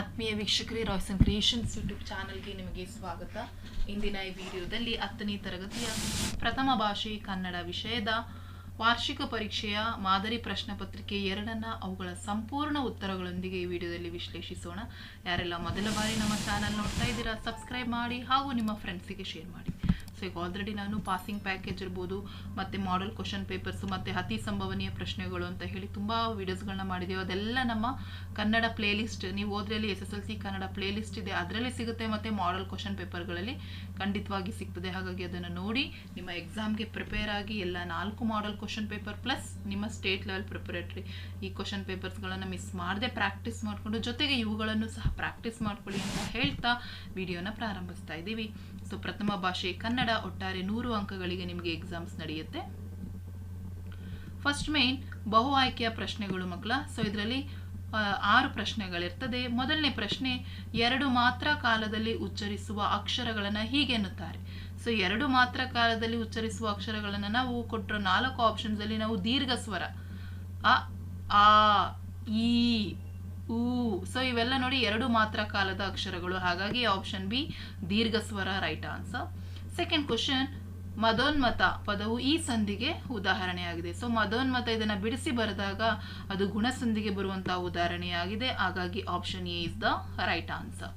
ಆತ್ಮೀಯ ವೀಕ್ಷಕರೇ Royce and creations YouTube ಚಾನಲ್ಗೆ ನಿಮಗೆ ಸ್ವಾಗತ. ಇಂದಿನ ಈ ವಿಡಿಯೋದಲ್ಲಿ ಹತ್ತನೇ ತರಗತಿಯ ಪ್ರಥಮ ಭಾಷೆ ಕನ್ನಡ ವಿಷಯದ ವಾರ್ಷಿಕ ಪರೀಕ್ಷೆಯ ಮಾದರಿ ಪ್ರಶ್ನೆ ಪತ್ರಿಕೆ ಎರಡನ್ನ ಅವುಗಳ ಸಂಪೂರ್ಣ ಉತ್ತರಗಳೊಂದಿಗೆ ಈ ವಿಡಿಯೋದಲ್ಲಿ ವಿಶ್ಲೇಷಿಸೋಣ. ಯಾರೆಲ್ಲ ಮೊದಲ ಬಾರಿ ನಮ್ಮ ಚಾನಲ್ ನೋಡ್ತಾ ಇದ್ದೀರಾ, ಸಬ್ಸ್ಕ್ರೈಬ್ ಮಾಡಿ ಹಾಗೂ ನಿಮ್ಮ ಫ್ರೆಂಡ್ಸಿಗೆ ಶೇರ್ ಮಾಡಿ. ಆಲ್ರೆಡಿ ನಾನು ಪಾಸಿಂಗ್ ಪ್ಯಾಕೇಜ್ ಇರ್ಬೋದು, ಮತ್ತು ಮಾಡಲ್ ಕ್ವಶನ್ ಪೇಪರ್ಸು ಮತ್ತು ಅತಿ ಸಂಭವನೀಯ ಪ್ರಶ್ನೆಗಳು ಅಂತ ಹೇಳಿ ತುಂಬ ವೀಡಿಯೋಸ್ಗಳನ್ನ ಮಾಡಿದ್ದೀವಿ ಅದೆಲ್ಲ ನಮ್ಮ ಕನ್ನಡ ಪ್ಲೇಲಿಸ್ಟ್ ನೀವು ಓದ್ರಲ್ಲಿ S S L C Kannada playlist ಇದೆ, ಅದರಲ್ಲಿ ಸಿಗುತ್ತೆ, ಮತ್ತು ಮಾಡಲ್ ಕ್ವಶನ್ ಪೇಪರ್ಗಳಲ್ಲಿ ಖಂಡಿತವಾಗಿ ಸಿಗ್ತದೆ. ಹಾಗಾಗಿ ಅದನ್ನು ನೋಡಿ, ನಿಮ್ಮ ಎಕ್ಸಾಮ್ಗೆ ಪ್ರಿಪೇರ್ ಆಗಿ ಎಲ್ಲ ನಾಲ್ಕು ಮಾಡಲ್ ಕ್ವಶನ್ ಪೇಪರ್ ಪ್ಲಸ್ ನಿಮ್ಮ ಸ್ಟೇಟ್ ಲೆವೆಲ್ ಪ್ರಿಪರೇಟ್ರಿ ಈ ಕ್ವಶನ್ ಪೇಪರ್ಸ್ಗಳನ್ನು ಮಿಸ್ ಮಾಡದೆ ಪ್ರಾಕ್ಟೀಸ್ ಮಾಡಿಕೊಂಡು, ಜೊತೆಗೆ ಇವುಗಳನ್ನು ಸಹ ಪ್ರಾಕ್ಟೀಸ್ ಮಾಡ್ಕೊಳ್ಳಿ ಅಂತ ಹೇಳ್ತಾ ವಿಡಿಯೋನ ಪ್ರಾರಂಭಿಸ್ತಾ ಇದ್ದೀವಿ. ಸೊ ಪ್ರಥಮ ಭಾಷೆ ಕನ್ನಡ ಒಟ್ಟಾರೆ ನೂರು ಅಂಕಗಳಿಗೆ ನಿಮಗೆ ಎಕ್ಸಾಮ್ಸ್ ನಡೆಯುತ್ತೆ. ಫಸ್ಟ್ ಮೇನ್ ಬಹು ಆಯ್ಕೆಯ ಪ್ರಶ್ನೆಗಳು ಮಕ್ಕಳ. ಸೊ ಇದರಲ್ಲಿ ಆರು ಪ್ರಶ್ನೆಗಳಿರ್ತದೆ. ಮೊದಲನೇ ಪ್ರಶ್ನೆ, ಎರಡು ಮಾತ್ರ ಕಾಲದಲ್ಲಿ ಉಚ್ಚರಿಸುವ ಅಕ್ಷರಗಳನ್ನು ಹೀಗೆ ಎನ್ನುತ್ತಾರೆ. ಸೊ ಎರಡು ಮಾತ್ರ ಕಾಲದಲ್ಲಿ ಉಚ್ಚರಿಸುವ ಅಕ್ಷರಗಳನ್ನು ನಾವು ಕೊಟ್ಟಿರೋ ನಾಲ್ಕು ಆಪ್ಷನ್ಸಲ್ಲಿ ನಾವು ದೀರ್ಘ ಸ್ವರ ಅ, ಆ, ಈ ಊ. ಸೊ ಇವೆಲ್ಲ ನೋಡಿ ಎರಡು ಮಾತ್ರ ಕಾಲದ ಅಕ್ಷರಗಳು. ಹಾಗಾಗಿ ಆಪ್ಷನ್ ಬಿ ದೀರ್ಘ ಸ್ವರ ರೈಟ್ ಆನ್ಸರ್ ಸೆಕೆಂಡ್ ಕ್ವಶನ್ ಮದೋನ್ಮತ ಪದವು ಈ ಸಂಧಿಗೆ ಉದಾಹರಣೆಯಾಗಿದೆ. ಸೊ ಮದೋನ್ಮತ ಇದನ್ನ ಬಿಡಿಸಿ ಬರೆದಾಗ ಅದು ಗುಣಸಂಧಿಗೆ ಬರುವಂತಹ ಉದಾಹರಣೆಯಾಗಿದೆ. ಹಾಗಾಗಿ option A is the right answer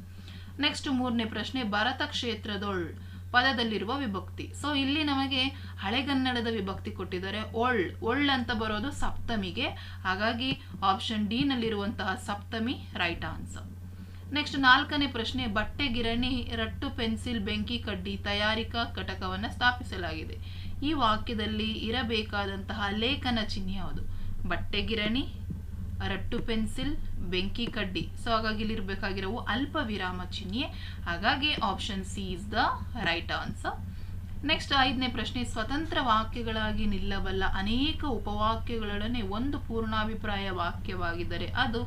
next ಮೂರನೇ ಪ್ರಶ್ನೆ ಭರತ ಕ್ಷೇತ್ರದೊಳ್ ಪದದಲ್ಲಿರುವ ವಿಭಕ್ತಿ. ಸೊ ಇಲ್ಲಿ ನಮಗೆ ಹಳೆಗನ್ನಡದ ವಿಭಕ್ತಿ ಕೊಟ್ಟಿದ್ದಾರೆ. ಒಳ್ ಒಳ್ ಅಂತ ಬರೋದು ಸಪ್ತಮಿಗೆ. ಹಾಗಾಗಿ ಆಪ್ಷನ್ ಡಿ ನಲ್ಲಿರುವಂತಹ ಸಪ್ತಮಿ ರೈಟ್ ಆನ್ಸರ್ ನೆಕ್ಸ್ಟ್ ನಾಲ್ಕನೇ ಪ್ರಶ್ನೆ, ಬಟ್ಟೆ, ಗಿರಣಿ, ರಟ್ಟು, ಪೆನ್ಸಿಲ್, ಬೆಂಕಿ, ಕಡ್ಡಿ, ತಯಾರಿಕಾ ಘಟಕವನ್ನು ಸ್ಥಾಪಿಸಲಾಗಿದೆ. ಈ ವಾಕ್ಯದಲ್ಲಿ ಇರಬೇಕಾದಂತಹ ಲೇಖನ ಚಿಹ್ನೆ ಯಾವುದು? ಬಟ್ಟೆ, ಗಿರಣಿ ರಟ್ಟು ಪೆನ್ಸಿಲ್, ಬೆಂಕಿ ಕಡ್ಡಿ. ಸೊ ಹಾಗಾಗಿ ಇಲ್ಲಿ ಇರಬೇಕಾಗಿರೋವು ಅಲ್ಪ ವಿರಾಮ ಚಿಹ್ನೆ. ಹಾಗಾಗಿ option C is the right answer next ಐದನೇ ಪ್ರಶ್ನೆ, ಸ್ವತಂತ್ರ ವಾಕ್ಯಗಳಾಗಿ ನಿಲ್ಲಬಲ್ಲ ಅನೇಕ ಉಪವಾಕ್ಯಗಳೊಡನೆ ಒಂದು ಪೂರ್ಣಾಭಿಪ್ರಾಯ ವಾಕ್ಯವಾಗಿದ್ದರೆ ಅದು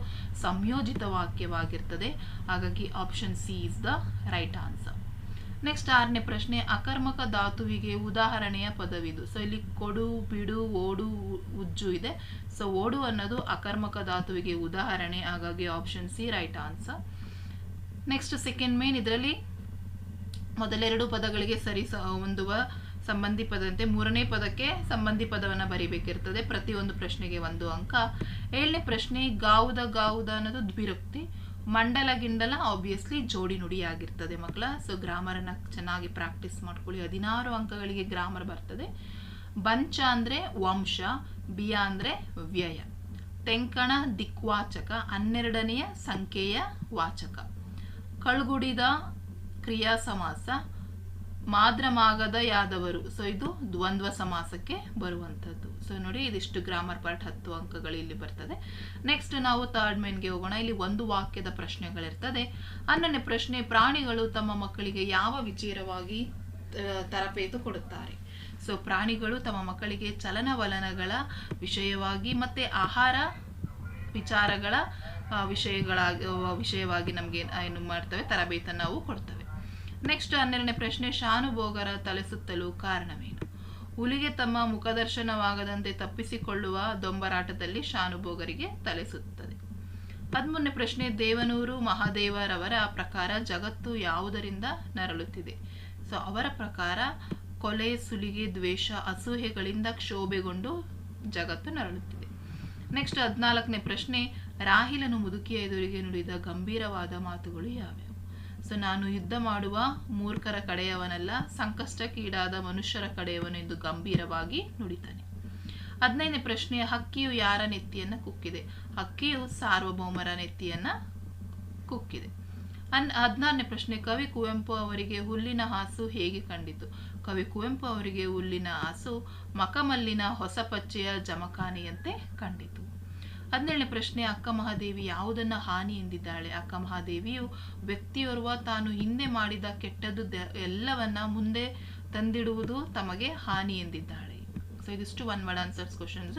ಸಂಯೋಜಿತ ವಾಕ್ಯವಾಗಿರ್ತದೆ. ಹಾಗಾಗಿ option C is the right answer next ಆರನೇ ಪ್ರಶ್ನೆ, ಅಕರ್ಮಕ ಧಾತುವಿಗೆ ಉದಾಹರಣೆಯ ಪದವಿದು. ಸೊ ಇಲ್ಲಿ ಕೊಡು, ಬಿಡು, ಓಡು, ಉಜ್ಜು ಇದೆ. ಸೊ ಓಡು ಅನ್ನೋದು ಅಕರ್ಮಕ ಧಾತುವಿಗೆ ಉದಾಹರಣೆ, ಹಾಗಾಗಿ option C right answer next second main ಇದರಲ್ಲಿ ಮೊದಲೆರಡು ಪದಗಳಿಗೆ ಸರಿ ಹೊಂದುವ ಸಂಬಂಧಿ ಪದಂತೆ ಮೂರನೇ ಪದಕ್ಕೆ ಸಂಬಂಧಿ ಪದವನ್ನು ಬರಿಬೇಕಿರ್ತದೆ. ಪ್ರತಿಯೊಂದು ಪ್ರಶ್ನೆಗೆ ಒಂದು ಅಂಕ. ಏಳನೇ ಪ್ರಶ್ನೆ, ಗಾವುದ ಗಾವುದ ಅನ್ನೋದು ದ್ವಿರಕ್ತಿ. ಮಂಡಲ ಗಿಂಡಲ ಆಬ್ವಿಯಸ್ಲಿ ಜೋಡಿ ನುಡಿಯಾಗಿರ್ತದೆ ಮಕ್ಕಳ. ಸೊ ಗ್ರಾಮರನ್ನು ಚೆನ್ನಾಗಿ ಪ್ರಾಕ್ಟೀಸ್ ಮಾಡ್ಕೊಳ್ಳಿ. ಹದಿನಾರು ಅಂಕಗಳಿಗೆ ಗ್ರಾಮರ್ ಬರ್ತದೆ. ಬಂಚ ಅಂದರೆ ವಂಶ, ಬಿಯ ಅಂದರೆ ವ್ಯಯ. ತೆಂಕಣ ದಿಕ್ವಾಚಕ, ಹನ್ನೆರಡನೆಯ ಸಂಖ್ಯೆಯ ವಾಚಕ. ಕಳ್ಗುಡಿದ ಕ್ರಿಯಾ ಸಮಾಸ ಮಾದ್ರಮಾಗದ ಯಾದವರು ಸೊ ಇದು ದ್ವಂದ್ವ ಸಮಾಸಕ್ಕೆ ಬರುವಂಥದ್ದು. ಸೊ ನೋಡಿ, ಇದಿಷ್ಟು ಗ್ರಾಮರ್ ಪಾರ್ಟ್ ಹತ್ತು ಅಂಕಗಳು ಇಲ್ಲಿ ಬರ್ತದೆ. ನೆಕ್ಸ್ಟ್ ನಾವು ಥರ್ಡ್ ಮೇನ್ಗೆ ಹೋಗೋಣ. ಇಲ್ಲಿ ಒಂದು ವಾಕ್ಯದ ಪ್ರಶ್ನೆಗಳಿರ್ತದೆ. ಹನ್ನೊಂದನೇ ಪ್ರಶ್ನೆ, ಪ್ರಾಣಿಗಳು ತಮ್ಮ ಮಕ್ಕಳಿಗೆ ಯಾವ ವಿಚಾರವಾಗಿ ತರಬೇತು ಕೊಡುತ್ತಾರೆ? ಸೊ ಪ್ರಾಣಿಗಳು ತಮ್ಮ ಮಕ್ಕಳಿಗೆ ಚಲನವಲನಗಳ ವಿಷಯವಾಗಿ ಮತ್ತೆ ಆಹಾರ ವಿಚಾರಗಳ ವಿಷಯಗಳಾಗಿ, ವಿಷಯವಾಗಿ ನಮಗೆ ಏನು ಮಾಡ್ತವೆ? ತರಬೇತನ್ನು ನಾವು ಕೊಡ್ತವೆ. ನೆಕ್ಸ್ಟ್ ಹನ್ನೆರಡನೇ ಪ್ರಶ್ನೆ, ಶಾನುಭೋಗರ ತಲೆಸುತ್ತಲು ಕಾರಣವೇನು? ಹುಲಿಗೆ ತಮ್ಮ ಮುಖದರ್ಶನವಾಗದಂತೆ ತಪ್ಪಿಸಿಕೊಳ್ಳುವ ದೊಂಬರಾಟದಲ್ಲಿ ಶಾನುಭೋಗರಿಗೆ ತಲೆಸುತ್ತದೆ. ಹದಿಮೂರನೇ ಪ್ರಶ್ನೆ, ದೇವನೂರು ಮಹಾದೇವರವರ ಪ್ರಕಾರ ಜಗತ್ತು ಯಾವುದರಿಂದ ನರಳುತ್ತಿದೆ? ಸೊ ಅವರ ಪ್ರಕಾರ ಕೊಲೆ, ಸುಲಿಗೆ, ದ್ವೇಷ ಅಸೂಹೆಗಳಿಂದ ಕ್ಷೋಭೆಗೊಂಡು ಜಗತ್ತು ನರಳುತ್ತಿದೆ. ನೆಕ್ಸ್ಟ್ ಹದಿನಾಲ್ಕನೇ ಪ್ರಶ್ನೆ, ರಾಹಿಲನು ಮುದುಕಿಯ ಎದುರಿಗೆ ನುಡಿದ ಗಂಭೀರವಾದ ಮಾತುಗಳು ಯಾವ್ಯಾವು? ಸೊ ನಾನು ಯುದ್ಧ ಮಾಡುವ ಮೂರ್ಖರ ಕಡೆಯವನಲ್ಲ, ಸಂಕಷ್ಟಕ್ಕೀಡಾದ ಮನುಷ್ಯರ ಕಡೆಯವನು ಎಂದು ಗಂಭೀರವಾಗಿ ನುಡಿತಾನೆ. ಹದಿನೈದನೇ ಪ್ರಶ್ನೆ ಹಕ್ಕಿಯು ಯಾರ ನೆತ್ತಿಯನ್ನ ಕುಕ್ಕಿದೆ? ಹಕ್ಕಿಯು ಸಾರ್ವಭೌಮರ ನೆತ್ತಿಯನ್ನ ಕುಕ್ಕಿದೆ. ಅನ್ ಹದಿನಾರನೇ ಪ್ರಶ್ನೆ, ಕವಿ ಕುವೆಂಪು ಅವರಿಗೆ ಹುಲ್ಲಿನ ಹಾಸು ಹೇಗೆ ಕಂಡಿತು? ಕವಿ ಕುವೆಂಪು ಅವರಿಗೆ ಹುಲ್ಲಿನ ಹಾಸು ಮಕಮಲ್ಲಿನ ಹೊಸ ಪಚ್ಚೆಯ ಜಮಖಾನೆಯಂತೆ ಕಂಡಿತು. ಹದಿನೇಳನೇ ಪ್ರಶ್ನೆ, ಅಕ್ಕ ಮಹಾದೇವಿ ಯಾವುದನ್ನ ಹಾನಿ ಎಂದಿದ್ದಾಳೆ? ಅಕ್ಕ ಮಹಾದೇವಿಯು ವ್ಯಕ್ತಿಯೋರ್ವ ತಾನು ಹಿಂದೆ ಮಾಡಿದ ಕೆಟ್ಟದ್ದು ಎಲ್ಲವನ್ನ ಮುಂದೆ ತಂದಿಡುವುದು ತಮಗೆ ಹಾನಿ ಎಂದಿದ್ದಾಳೆ. ಸೊ ಇದಿಷ್ಟು one word answers questions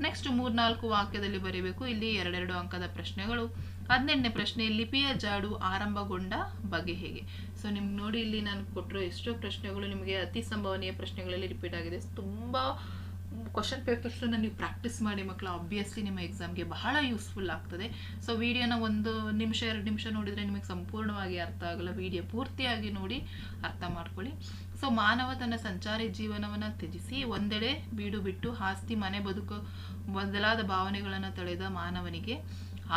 next ಮೂರ್ನಾಲ್ಕು ವಾಕ್ಯದಲ್ಲಿ ಬರೀಬೇಕು. ಇಲ್ಲಿ ಎರಡೆರಡು ಅಂಕದ ಪ್ರಶ್ನೆಗಳು. ಹದಿನೆಂಟನೇ ಪ್ರಶ್ನೆ, ಲಿಪಿಯ ಜಾಡು ಆರಂಭಗೊಂಡ ಬಗೆ ಹೇಗೆ? ಸೊ ನಿಮ್ಗೆ ನೋಡಿ ಇಲ್ಲಿ ನಾನು ಕೊಟ್ಟಿರೋ ಎಷ್ಟೋ ಪ್ರಶ್ನೆಗಳು ನಿಮಗೆ ಅತಿ ಸಂಭವನೀಯ ಪ್ರಶ್ನೆಗಳಲ್ಲಿ ರಿಪೀಟ್ ಆಗಿದೆ. ತುಂಬ ಕ್ವಶನ್ ಪೇಪರ್ಸನ್ನು ನೀವು ಪ್ರಾಕ್ಟೀಸ್ ಮಾಡಿ ಮಕ್ಕಳು ಆಬ್ವಿಯಸ್ಲಿ ನಿಮ್ಮ ಎಕ್ಸಾಮ್ಗೆ ಬಹಳ ಯೂಸ್ಫುಲ್ ಆಗ್ತದೆ. ಸೊ ವಿಡಿಯೋನ ಒಂದು ನಿಮಿಷ, ಎರಡು ನಿಮಿಷ ನೋಡಿದರೆ ನಿಮಗೆ ಸಂಪೂರ್ಣವಾಗಿ ಅರ್ಥ ಆಗಲ್ಲ. ವಿಡಿಯೋ ಪೂರ್ತಿಯಾಗಿ ನೋಡಿ ಅರ್ಥ ಮಾಡ್ಕೊಳ್ಳಿ. ಸೊ ಮಾನವ ತನ್ನ ಸಂಚಾರಿ ಜೀವನವನ್ನು ತ್ಯಜಿಸಿ ಒಂದೆಡೆ ಬೀಡು ಬಿಟ್ಟು ಆಸ್ತಿ, ಮನೆ ಬದುಕು ಬದಲಾದ ಭಾವನೆಗಳನ್ನು ತಳೆದ ಮಾನವನಿಗೆ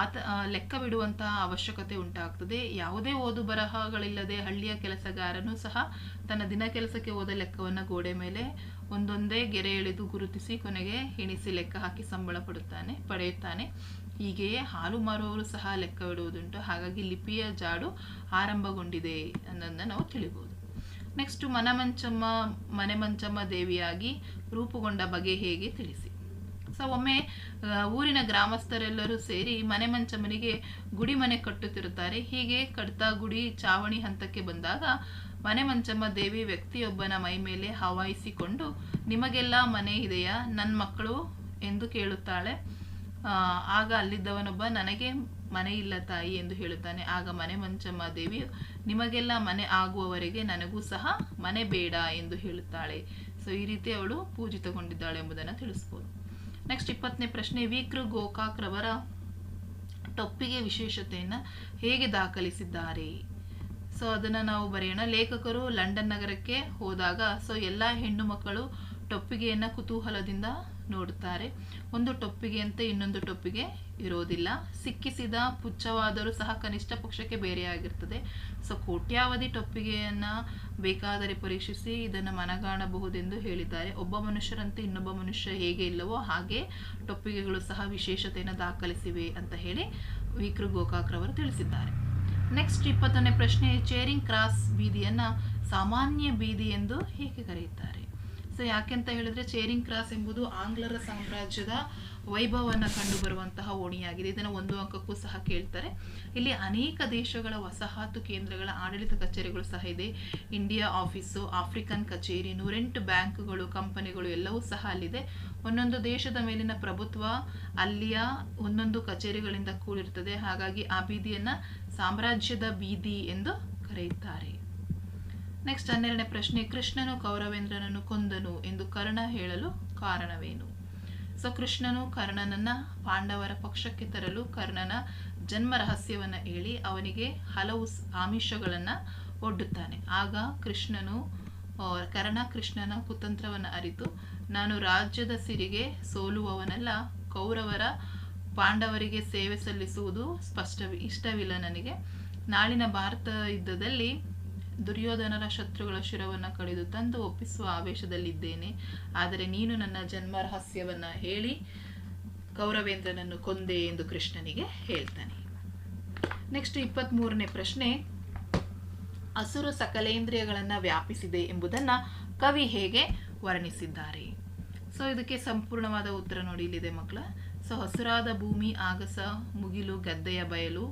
ಆತ ಲೆಕ್ಕ ಬಿಡುವಂತಹ ಅವಶ್ಯಕತೆ ಉಂಟಾಗ್ತದೆ. ಯಾವುದೇ ಓದು ಬರಹಗಳಿಲ್ಲದೆ ಹಳ್ಳಿಯ ಕೆಲಸಗಾರನು ಸಹ ತನ್ನ ದಿನ ಕೆಲಸಕ್ಕೆ ಹೋದ ಲೆಕ್ಕವನ್ನು ಗೋಡೆ ಮೇಲೆ ಒಂದೊಂದೇ ಗೆರೆ ಎಳೆದು ಗುರುತಿಸಿ ಕೊನೆಗೆ ಎಣಿಸಿ ಲೆಕ್ಕ ಹಾಕಿ ಸಂಬಳ ಪಡುತ್ತಾನೆ, ಪಡೆಯುತ್ತಾನೆ. ಹೀಗೆಯೇ ಹಾಲು ಮಾರುವವರು ಸಹ ಲೆಕ್ಕ ಇಡುವುದುಂಟು. ಹಾಗಾಗಿ ಲಿಪಿಯ ಜಾಡು ಆರಂಭಗೊಂಡಿದೆ ಅನ್ನೋದನ್ನ ನಾವು ತಿಳಿಬಹುದು ನೆಕ್ಸ್ಟ್ ಮನಮಂಚಮ್ಮ ಮನೆ ಮಂಚಮ್ಮ ದೇವಿಯಾಗಿ ರೂಪುಗೊಂಡ ಬಗೆ ಹೇಗೆ ತಿಳಿಸಿ? ಸೊ ಒಮ್ಮೆ ಊರಿನ ಗ್ರಾಮಸ್ಥರೆಲ್ಲರೂ ಸೇರಿ ಮನೆ ಮಂಚಮ್ಮನಿಗೆ ಗುಡಿ ಮನೆ ಕಟ್ಟುತ್ತಿರುತ್ತಾರೆ. ಹೀಗೆ ಕಡ್ತಾ ಗುಡಿ ಚಾವಣಿ ಹಂತಕ್ಕೆ ಬಂದಾಗ ಮನೆ ಮಂಚಮ್ಮ ದೇವಿ ವ್ಯಕ್ತಿಯೊಬ್ಬನ ಮೈ ಮೇಲೆ ಹವಾಯಿಸಿಕೊಂಡು ನಿಮಗೆಲ್ಲ ಮನೆ ಇದೆಯಾ? ನನ್ನ ಮಕ್ಕಳು? ಎಂದು ಕೇಳುತ್ತಾಳೆ. ಆಗ ಅಲ್ಲಿದ್ದವನೊಬ್ಬ, ನನಗೆ ಮನೆ ಇಲ್ಲ ತಾಯಿ ಎಂದು ಹೇಳುತ್ತಾನೆ. ಆಗ ಮನೆ ಮಂಚಮ್ಮ ದೇವಿಯು, ನಿಮಗೆಲ್ಲ ಮನೆ ಆಗುವವರೆಗೆ ನನಗೂ ಸಹ ಮನೆ ಬೇಡ ಎಂದು ಹೇಳುತ್ತಾಳೆ. ಸೊ, ಈ ರೀತಿ ಅವಳು ಪೂಜಿತಗೊಂಡಿದ್ದಾಳೆ ಎಂಬುದನ್ನು ತಿಳಿಸ್ಬೋದು. ನೆಕ್ಸ್ಟ್ ಇಪ್ಪತ್ತನೇ ಪ್ರಶ್ನೆ, ವೀಕ್ರ ಗೋಕಾಕ್ ರವರ ಟೊಪ್ಪಿಗೆ ವಿಶೇಷತೆಯನ್ನು ಹೇಗೆ ದಾಖಲಿಸಿದ್ದಾರೆ? ಸೊ ಅದನ್ನು ನಾವು ಬರೆಯೋಣ. ಲೇಖಕರು ಲಂಡನ್ ನಗರಕ್ಕೆ ಹೋದಾಗ ಸೊ ಎಲ್ಲ ಹೆಣ್ಣು ಮಕ್ಕಳು ಟೊಪ್ಪಿಗೆಯನ್ನು ಕುತೂಹಲದಿಂದ ನೋಡುತ್ತಾರೆ. ಒಂದು ಟೊಪ್ಪಿಗೆ ಅಂತ ಇನ್ನೊಂದು ಟೊಪ್ಪಿಗೆ ಇರೋದಿಲ್ಲ. ಸಿಕ್ಕಿಸಿದ ಪುಚ್ಚವಾದರೂ ಸಹ ಕನಿಷ್ಠ ಪಕ್ಷಕ್ಕೆ ಬೇರೆಯಾಗಿರ್ತದೆ. ಸೊ ಕೋಟ್ಯಾವಧಿ ಟೊಪ್ಪಿಗೆಯನ್ನು ಬೇಕಾದರೆ ಪರೀಕ್ಷಿಸಿ ಇದನ್ನು ಮನಗಾಣಬಹುದೆಂದು ಹೇಳಿದ್ದಾರೆ. ಒಬ್ಬ ಮನುಷ್ಯರಂತೆ ಇನ್ನೊಬ್ಬ ಮನುಷ್ಯ ಹೇಗೆ ಇಲ್ಲವೋ ಹಾಗೆ ಟೊಪ್ಪಿಗೆಗಳು ಸಹ ವಿಶೇಷತೆಯನ್ನು ದಾಖಲಿಸಿವೆ ಅಂತ ಹೇಳಿ ವಿಕೃ ಗೋಕಾಕ್ರವರು ತಿಳಿಸಿದ್ದಾರೆ. ನೆಕ್ಸ್ಟ್ ಇಪ್ಪತ್ತನೇ ಪ್ರಶ್ನೆ ಚೇರಿಂಗ್ ಕ್ರಾಸ್ ಬೀದಿಯನ್ನು ಸಾಮಾನ್ಯ ಬೀದಿ ಎಂದು ಹೇಗೆ ಕರೆಯುತ್ತಾರೆ? ಸೊ ಯಾಕೆಂತ ಹೇಳಿದ್ರೆ ಚೇರಿಂಗ್ ಕ್ರಾಸ್ ಎಂಬುದು ಆಂಗ್ಲರ ಸಾಮ್ರಾಜ್ಯದ ವೈಭವವನ್ನು ಕಂಡುಬರುವಂತಹ ಓಣಿಯಾಗಿದೆ. ಇದನ್ನು ಒಂದು ಅಂಕಕ್ಕೂ ಸಹ ಕೇಳ್ತಾರೆ. ಇಲ್ಲಿ ಅನೇಕ ದೇಶಗಳ ವಸಾಹತು ಕೇಂದ್ರಗಳ ಆಡಳಿತ ಕಚೇರಿಗಳು ಸಹ ಇದೆ. ಇಂಡಿಯಾ ಆಫೀಸು ಆಫ್ರಿಕನ್ ಕಚೇರಿ ನೂರೆಂಟು ಬ್ಯಾಂಕ್ಗಳು ಕಂಪನಿಗಳು ಎಲ್ಲವೂ ಸಹ ಅಲ್ಲಿದೆ. ಒಂದೊಂದು ದೇಶದ ಮೇಲಿನ ಪ್ರಭುತ್ವ ಅಲ್ಲಿಯ ಒಂದೊಂದು ಕಚೇರಿಗಳಿಂದ ಕೂಡಿರ್ತದೆ. ಹಾಗಾಗಿ ಆ ಬೀದಿಯನ್ನು ಸಾಮ್ರಾಜ್ಯದ ಬೀದಿ ಎಂದು ಕರೆಯುತ್ತಾರೆ. ನೆಕ್ಸ್ಟ್ ಹನ್ನೆರಡನೇ ಪ್ರಶ್ನೆ, ಕೃಷ್ಣನು ಕೌರವೇಂದ್ರನನ್ನು ಕೊಂದನು ಎಂದು ಕರ್ಣ ಹೇಳಲು ಕಾರಣವೇನು? ಸೊ ಕೃಷ್ಣನು ಕರ್ಣನನ್ನ ಪಾಂಡವರ ಪಕ್ಷಕ್ಕೆ ತರಲು ಕರ್ಣನ ಜನ್ಮ ರಹಸ್ಯವನ್ನ ಹೇಳಿ ಅವನಿಗೆ ಹಲವು ಆಮಿಷಗಳನ್ನ ಒಡ್ಡುತ್ತಾನೆ. ಆಗ ಕೃಷ್ಣನು ಕರ್ಣ ಕೃಷ್ಣನ ಕುತಂತ್ರವನ್ನು ಅರಿತು, ನಾನು ರಾಜ್ಯದ ಸಿರಿಗೆ ಸೋಲುವವನಲ್ಲ, ಕೌರವರ ಪಾಂಡವರಿಗೆ ಸೇವೆ ಸಲ್ಲಿಸುವುದು ಸ್ಪಷ್ಟ ಇಷ್ಟವಿಲ್ಲ ನನಗೆ. ನಾಳಿನ ಭಾರತ ಯುದ್ಧದಲ್ಲಿ ದುರ್ಯೋಧನರ ಶತ್ರುಗಳ ಶಿರವನ್ನು ಕಡಿದು ತಂದು ಒಪ್ಪಿಸುವ ಆವೇಶದಲ್ಲಿದ್ದೇನೆ. ಆದರೆ ನೀನು ನನ್ನ ಜನ್ಮ ರಹಸ್ಯವನ್ನು ಹೇಳಿ ಕೌರವೇಂದ್ರನನ್ನು ಕೊಂದೆ ಎಂದು ಕೃಷ್ಣನಿಗೆ ಹೇಳ್ತಾನೆ. ನೆಕ್ಸ್ಟ್ ಇಪ್ಪತ್ತ್ಮೂರನೇ ಪ್ರಶ್ನೆ. ಹಸುರು ಸಕಲೇಂದ್ರಿಯಗಳನ್ನು ವ್ಯಾಪಿಸಿದೆ ಎಂಬುದನ್ನು ಕವಿ ಹೇಗೆ ವರ್ಣಿಸಿದ್ದಾರೆ? ಸೊ ಇದಕ್ಕೆ ಸಂಪೂರ್ಣವಾದ ಉತ್ತರ ನೋಡಿ, ಇಲ್ಲಿದೆ ಮಕ್ಕಳ. ಸೊ ಹಸುರಾದ ಭೂಮಿ ಆಗಸ ಮುಗಿಲು ಗದ್ದೆಯ ಬಯಲು,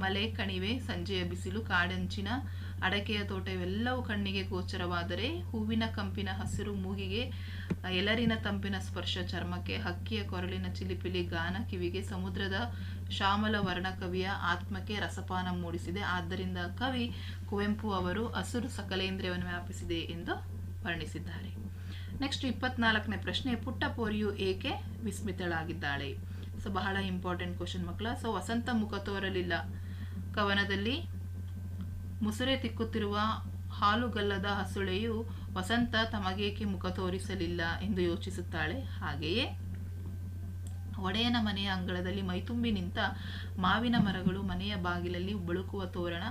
ಮಲೆ ಕಣಿವೆ, ಸಂಜೆಯ ಬಿಸಿಲು, ಕಾಡಂಚಿನ ಅಡಕೆಯ ತೋಟ ಇವೆಲ್ಲವೂ ಕಣ್ಣಿಗೆ ಗೋಚರವಾದರೆ ಹೂವಿನ ಕಂಪಿನ ಹಸಿರು ಮೂಗಿಗೆ, ಎಲರಿನ ತಂಪಿನ ಸ್ಪರ್ಶ ಚರ್ಮಕ್ಕೆ, ಹಕ್ಕಿಯ ಕೊರಳಿನ ಚಿಲಿಪಿಲಿ ಗಾನ ಕಿವಿಗೆ, ಸಮುದ್ರದ ಶ್ಯಾಮಲ ವರ್ಣ ಕವಿಯ ಆತ್ಮಕ್ಕೆ ರಸಪಾನ ಮೂಡಿಸಿದೆ. ಆದ್ದರಿಂದ ಕವಿ ಕುವೆಂಪು ಅವರು ಹಸಿರು ಸಕಲೇಂದ್ರಿಯವನ್ನು ವ್ಯಾಪಿಸಿದೆ ಎಂದು ವರ್ಣಿಸಿದ್ದಾರೆ. ನೆಕ್ಸ್ಟ್ ಇಪ್ಪತ್ನಾಲ್ಕನೇ ಪ್ರಶ್ನೆ, ಪುಟ್ಟ ಪೋರಿಯು ಏಕೆ ವಿಸ್ಮಿತಳಾಗಿದ್ದಾಳೆ? ಸೊ ಬಹಳ ಇಂಪಾರ್ಟೆಂಟ್ ಕ್ವಶನ್ ಮಕ್ಕಳ. ಸೊ ವಸಂತ ಮುಖ ತೋರಲಿಲ್ಲ. ಕವನದಲ್ಲಿ ಮುಸುರೆ ತಿಕ್ಕುತ್ತಿರುವ ಹಾಲುಗಲ್ಲದ ಹಸುಳೆಯು ವಸಂತ ತಮಗೇಕೆ ಮುಖ ತೋರಿಸಲಿಲ್ಲ ಎಂದು ಯೋಚಿಸುತ್ತಾಳೆ. ಹಾಗೆಯೇ ಒಡೆಯನ ಮನೆಯ ಅಂಗಳದಲ್ಲಿ ಮೈತುಂಬಿ ನಿಂತ ಮಾವಿನ ಮರಗಳು ಮನೆಯ ಬಾಗಿಲಲ್ಲಿ ಬಳುಕುವ ತೋರಣ,